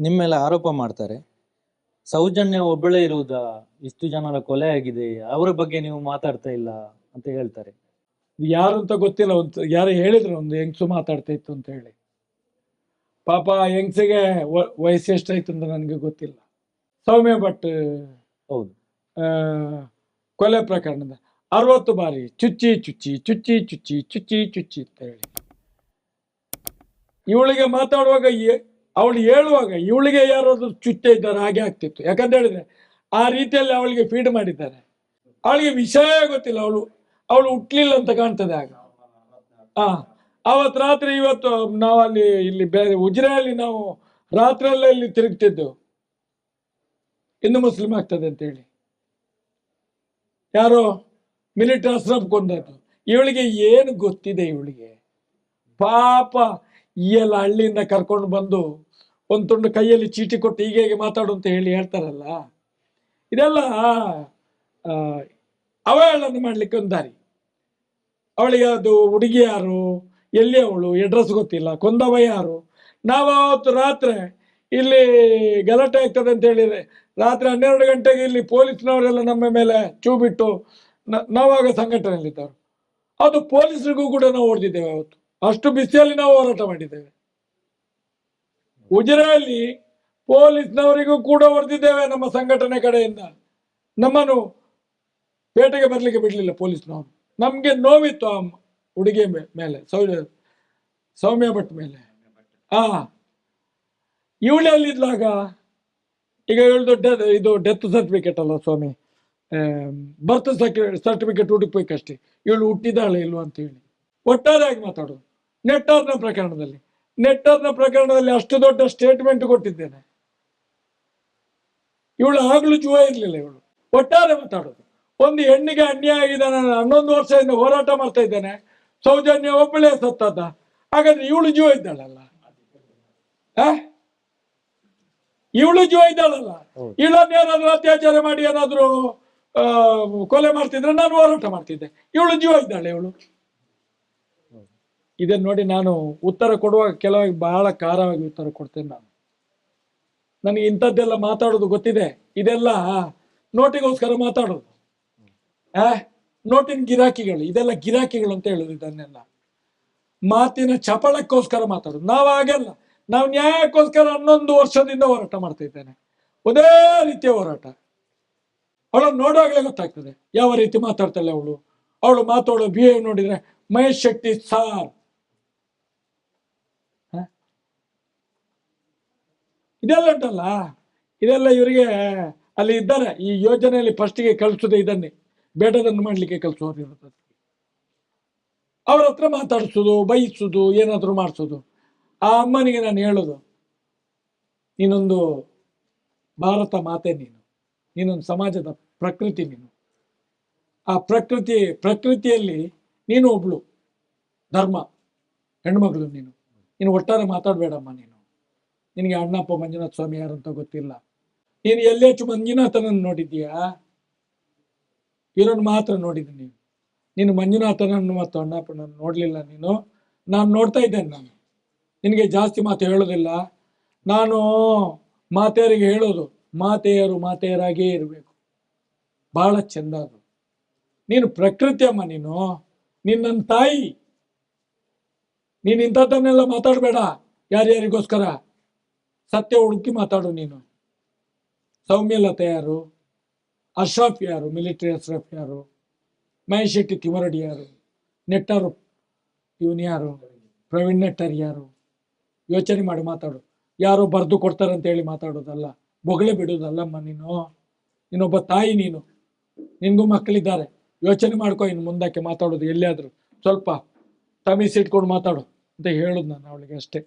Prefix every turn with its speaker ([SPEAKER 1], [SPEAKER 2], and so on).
[SPEAKER 1] ನಿಮ್ಮ ಮೇಲೆ ಆರೋಪ ಮಾಡ್ತಾರೆ. ಸೌಜನ್ಯ ಒಬ್ಬಳೇ ಇರುವುದಾ? ಇಷ್ಟು ಜನರ ಕೊಲೆ ಆಗಿದೆ. ಅವರ ಬಗ್ಗೆ ನೀವು ಮಾತಾಡ್ತಾ ಇಲ್ಲ ಅಂತ ಹೇಳ್ತಾರೆ.
[SPEAKER 2] ಯಾರು ಅಂತ ಗೊತ್ತಿಲ್ಲ. ಒಂದು ಯಾರು ಹೇಳಿದ್ರು ಒಂದು ಹೆಂಗ್ಸು ಮಾತಾಡ್ತಾ ಇತ್ತು ಅಂತ ಹೇಳಿ. ಪಾಪ ಹೆಂಗ್ಸಿಗೆ ವಯಸ್ಸು ಎಷ್ಟಾಯ್ತು ಅಂತ ನನಗೆ ಗೊತ್ತಿಲ್ಲ. ಸೌಮ್ಯ ಭಟ್
[SPEAKER 1] ಹೌದು.
[SPEAKER 2] ಆ, ಕೊಲೆ ಪ್ರಕರಣದ ಅರವತ್ತು ಬಾರಿ ಚುಚ್ಚಿ ಚುಚ್ಚಿ ಚುಚ್ಚಿ ಚುಚ್ಚಿ ಚುಚ್ಚಿ ಚುಚ್ಚಿ ಅಂತ ಹೇಳಿ. ಇವಳಿಗೆ ಮಾತಾಡುವಾಗ ಅವಳು ಹೇಳುವಾಗ ಇವಳಿಗೆ ಯಾರಾದ್ರೂ ಚುಚ್ಚ ಇದ್ದಾರೆ? ಹಾಗೆ ಆಗ್ತಿತ್ತು. ಯಾಕಂತ ಹೇಳಿದ್ರೆ ಆ ರೀತಿಯಲ್ಲಿ ಅವಳಿಗೆ ಫೀಡ್ ಮಾಡಿದ್ದಾರೆ. ಅವಳಿಗೆ ವಿಷಯ ಗೊತ್ತಿಲ್ಲ. ಅವಳು ಅವಳು ಹುಟ್ಲಿಲ್ಲ ಅಂತ ಕಾಣ್ತದೆ ಆಗ. ಆ, ಅವತ್ತು ರಾತ್ರಿ ಇವತ್ತು ನಾವು ಅಲ್ಲಿ, ಇಲ್ಲಿ ಬೇರೆ ಉಜಿರೆಯಲ್ಲಿ ನಾವು ರಾತ್ರಿಯಲ್ಲೇ ಇಲ್ಲಿ ತಿರುಗ್ತಿದ್ದೆವು. ಇನ್ನು ಮುಸ್ಲಿಂ ಆಗ್ತದೆ ಅಂತ ಹೇಳಿ. ಯಾರೋ ಮಿಲಿಟರಿ ಅಸ್ರಫ್ ಕೊಂದದ್ದು. ಇವಳಿಗೆ ಏನು ಗೊತ್ತಿದೆ ಇವಳಿಗೆ? ಪಾಪ ಈ ಎಲ್ಲ ಹಳ್ಳಿಯಿಂದ ಕರ್ಕೊಂಡು ಬಂದು ಒಂದು ತುಂಡು ಕೈಯಲ್ಲಿ ಚೀಟಿ ಕೊಟ್ಟು ಹೀಗೆ ಹೀಗೆ ಮಾತಾಡು ಅಂತ ಹೇಳಿ ಹೇಳ್ತಾರಲ್ಲ? ಇದೆಲ್ಲ ಆ, ಅವಹೇಳನ ಮಾಡ್ಲಿಕ್ಕೆ ಒಂದು ದಾರಿ. ಅವಳಿಗೆ ಅದು ಹುಡುಗಿ ಯಾರು ಎಲ್ಲಿ ಅವಳು ಅಡ್ರೆಸ್ ಗೊತ್ತಿಲ್ಲ ಕೊಂದವ ಯಾರು? ನಾವತ್ತು ರಾತ್ರಿ ಇಲ್ಲಿ ಗಲಾಟೆ ಆಗ್ತದೆ ಅಂತ ಹೇಳಿದ್ರೆ ರಾತ್ರಿ ಹನ್ನೆರಡು ಗಂಟೆಗೆ ಇಲ್ಲಿ ಪೊಲೀಸ್ನವರೆಲ್ಲ ನಮ್ಮ ಮೇಲೆ ಚೂ ಬಿಟ್ಟು ನಾವಾಗ ಸಂಘಟನೆಯಲ್ಲಿದ್ದವರು. ಅದು ಪೊಲೀಸರಿಗೂ ಕೂಡ ನಾವು ಹೊಡೆದಿದ್ದೇವೆ ಅವತ್ತು. ಅಷ್ಟು ಬಿಸಿಯಲ್ಲಿ ನಾವು ಹೋರಾಟ ಮಾಡಿದ್ದೇವೆ. ಉಜಿರೆಯಲ್ಲಿ ಪೊಲೀಸ್ನವರಿಗೂ ಕೂಡ ಹೊಡೆದಿದ್ದೇವೆ ನಮ್ಮ ಸಂಘಟನೆ ಕಡೆಯಿಂದ. ನಮ್ಮನ್ನು ಪೇಟೆಗೆ ಬರ್ಲಿಕ್ಕೆ ಬಿಡ್ಲಿಲ್ಲ ಪೊಲೀಸ್ನವರು. ನಮ್ಗೆ ನೋವಿತ್ತು ಆ ಹುಡುಗಿ ಮೇಲೆ, ಸೌಮ್ಯ ಸೌಮ್ಯ ಭಟ್ ಮೇಲೆ. ಆ ಇವಳಲ್ಲಿದ್ದಾಗ ಈಗ ಇವಳ್ದು ಡೆ ಇದು ಡೆತ್ ಸರ್ಟಿಫಿಕೇಟ್ ಅಲ್ಲ ಸ್ವಾಮಿ ಬರ್ತ್ ಸರ್ಟಿಫಿಕೇಟ್ ಹುಡುಕ್ಬೇಕಷ್ಟೇ. ಇವಳು ಹುಟ್ಟಿದಾಳೆ ಇಲ್ವಾ ಅಂತ ಹೇಳಿ. ಒಟ್ಟಾರೆಯಾಗಿ ಮಾತಾಡೋದು. ನೆಟ್ಟಾರ್ನ ಪ್ರಕರಣದಲ್ಲಿ. ನೆಟ್ವರ್ಕ್ನ ಪ್ರಕರಣದಲ್ಲಿ ಅಷ್ಟು ದೊಡ್ಡ ಸ್ಟೇಟ್ಮೆಂಟ್ ಕೊಟ್ಟಿದ್ದೇನೆ. ಇವಳು ಆಗಲೂ ಜೀವ ಇರಲಿಲ್ಲ ಇವಳು. ಒಟ್ಟಾರೆ ಮಾತಾಡೋದು. ಒಂದು ಹೆಣ್ಣಿಗೆ ಅನ್ಯಾಯ ಆಗಿದ್ದಾನೆ ನಾನು ಹನ್ನೊಂದು ವರ್ಷದಿಂದ ಹೋರಾಟ ಮಾಡ್ತಾ ಇದ್ದೇನೆ. ಸೌಜನ್ಯ ಒಬ್ಬಳೇ ಸತ್ತದ. ಹಾಗಾದ್ರೆ ಇವಳು ಜೀವ ಇದ್ದಾಳಲ್ಲ? ಇವಳು ಜೀವ ಇದ್ದಾಳಲ್ಲ. ಇವಳನ್ನ ಏನಾದ್ರು ಅತ್ಯಾಚಾರ ಮಾಡಿ ಏನಾದ್ರೂ ಕೊಲೆ ಮಾಡ್ತಿದ್ರೆ ನಾನು ಹೋರಾಟ ಮಾಡ್ತಿದ್ದೆ. ಇವಳು ಜೀವ ಇದ್ದಾಳೆ ಇವಳು. ಇದನ್ನ ನೋಡಿ ನಾನು ಉತ್ತರ ಕೊಡುವಾಗ ಕೆಲವಾಗಿ ಬಹಳ ಖಾರವಾಗಿ ಉತ್ತರ ಕೊಡ್ತೇನೆ ನಾನು. ನನಗೆ ಇಂಥದ್ದೆಲ್ಲ ಮಾತಾಡೋದು ಗೊತ್ತಿದೆ. ಇದೆಲ್ಲ ನೋಟಿಗೋಸ್ಕರ ಮಾತಾಡೋದು. ಆ ನೋಟಿನ ಗಿರಾಕಿಗಳು, ಇದೆಲ್ಲ ಗಿರಾಕಿಗಳು ಅಂತ ಹೇಳೋದು ಇದನ್ನೆಲ್ಲ. ಮಾತಿನ ಚಪಳಕ್ಕೋಸ್ಕರ ಮಾತಾಡೋದು. ನಾವು ಹಾಗೆಲ್ಲ. ನಾವು ನ್ಯಾಯಕ್ಕೋಸ್ಕರ ಹನ್ನೊಂದು ವರ್ಷದಿಂದ ಹೋರಾಟ ಮಾಡ್ತಾ ಇದ್ದೇನೆ. ಒಂದೇ ರೀತಿಯ ಹೋರಾಟ. ಅವಳನ್ನು ನೋಡುವಾಗಲೇ ಗೊತ್ತಾಗ್ತದೆ. ಯಾವ ರೀತಿ ಮಾತಾಡ್ತಾಳೆ ಅವಳು? ಅವಳು ಮಾತಾಡೋ ಬಿಹೇವ್ ನೋಡಿದ್ರೆ ಮಹೇಶ್ ಶೆಟ್ಟಿ ಸಾರ್ ಇದೆಲ್ಲ ಉಂಟಲ್ಲ? ಇದೆಲ್ಲ ಇವರಿಗೆ ಅಲ್ಲಿ ಇದ್ದಾರೆ. ಈ ಯೋಜನೆಯಲ್ಲಿ ಫಸ್ಟಿಗೆ ಕಳಿಸೋದೇ ಇದನ್ನೇ. ಬೇಡದನ್ನು ಮಾಡ್ಲಿಕ್ಕೆ ಕಲಿಸೋರು ಇರುತ್ತದೆ ಅವ್ರ ಹತ್ರ ಮಾತಾಡಿಸೋದು ಬಯಸೋದು ಏನಾದರೂ ಮಾಡಿಸೋದು. ಆ ಅಮ್ಮನಿಗೆ ನಾನು ಹೇಳೋದು, ನೀನೊಂದು ಭಾರತ ಮಾತೆ ನೀನು. ನೀನೊಂದು ಸಮಾಜದ ಪ್ರಕೃತಿ ನೀನು. ಆ ಪ್ರಕೃತಿ, ಪ್ರಕೃತಿಯಲ್ಲಿ ನೀನು ಒಬ್ಳು. ಧರ್ಮ. ಹೆಣ್ಮಗಳು ನೀನು. ನೀನು ಒಟ್ಟಾರೆ ಮಾತಾಡಬೇಡಮ್ಮ ನೀನು. ನಿನಗೆ ಅಣ್ಣಪ್ಪ ಮಂಜುನಾಥ ಸ್ವಾಮಿ ಯಾರು ಅಂತ ಗೊತ್ತಿಲ್ಲ. ನೀನು ಎಲ್ಲಿ ಹೆಚ್ಚು ಮಂಜುನಾಥನನ್ನು ನೋಡಿದ್ದೀಯಾ? ಇರೋನು ಮಾತ್ರ ನೋಡಿದ್ದೀನಿ ನೀನು. ನೀನು ಮಂಜುನಾಥನನ್ನು ಮತ್ತು ಅಣ್ಣಪ್ಪನನ್ನು ನೋಡಲಿಲ್ಲ ನೀನು. ನಾನು ನೋಡ್ತಾ ಇದ್ದೇನೆ ನಾನು. ನಿನಗೆ ಜಾಸ್ತಿ ಮಾತು ಹೇಳೋದಿಲ್ಲ. ನಾನು ಮಾತೆಯರಿಗೆ ಹೇಳೋದು, ಮಾತೆಯರು ಮಾತೆಯರಾಗೇ ಇರಬೇಕು. ಬಹಳ ಚೆಂದ ಅದು. ನೀನು ಪ್ರಕೃತಿ ಅಮ್ಮ ನೀನು. ನನ್ನ ತಾಯಿ. ನೀನು ಇಂಥದ್ದನ್ನೆಲ್ಲ ಮಾತಾಡಬೇಡ. ಯಾರ್ಯಾರಿಗೋಸ್ಕರ? ಸತ್ಯ ಹುಡುಕಿ ಮಾತಾಡು ನೀನು. ಸೌಮ್ಯಲತೆ ಯಾರು ಅಶ್ರಫ್ ಯಾರು? ಮಿಲಿಟರಿ ಅಶ್ರಫ್ ಯಾರು? ಮಹೇಶ್ ಶೆಟ್ಟಿ ತಿಮರಡಿ ಯಾರು? ನೆಟ್ಟರು, ಇವನು ಯಾರು? ಪ್ರವೀಣ್ ನೆಟ್ಟರ್ ಯಾರು? ಯೋಚನೆ ಮಾಡಿ ಮಾತಾಡು. ಯಾರೋ ಬರೆದು ಕೊಡ್ತಾರಂತ ಹೇಳಿ ಮಾತಾಡೋದಲ್ಲ. ಬೊಗಳೆ ಬಿಡೋದಲ್ಲಮ್ಮ ನೀನು. ನೀನೊಬ್ಬ ತಾಯಿ ನೀನು. ನಿನಗೂ ಮಕ್ಕಳಿದ್ದಾರೆ. ಯೋಚನೆ ಮಾಡ್ಕೊ, ಇನ್ನು ಮುಂದಕ್ಕೆ ಮಾತಾಡೋದು ಎಲ್ಲಿಯಾದರೂ. ಸ್ವಲ್ಪ ತಮಿಸಿಟ್ಕೊಂಡು ಮಾತಾಡು ಅಂತ ಹೇಳೋದು ನಾನು ಅವಳಿಗೆ ಅಷ್ಟೇ.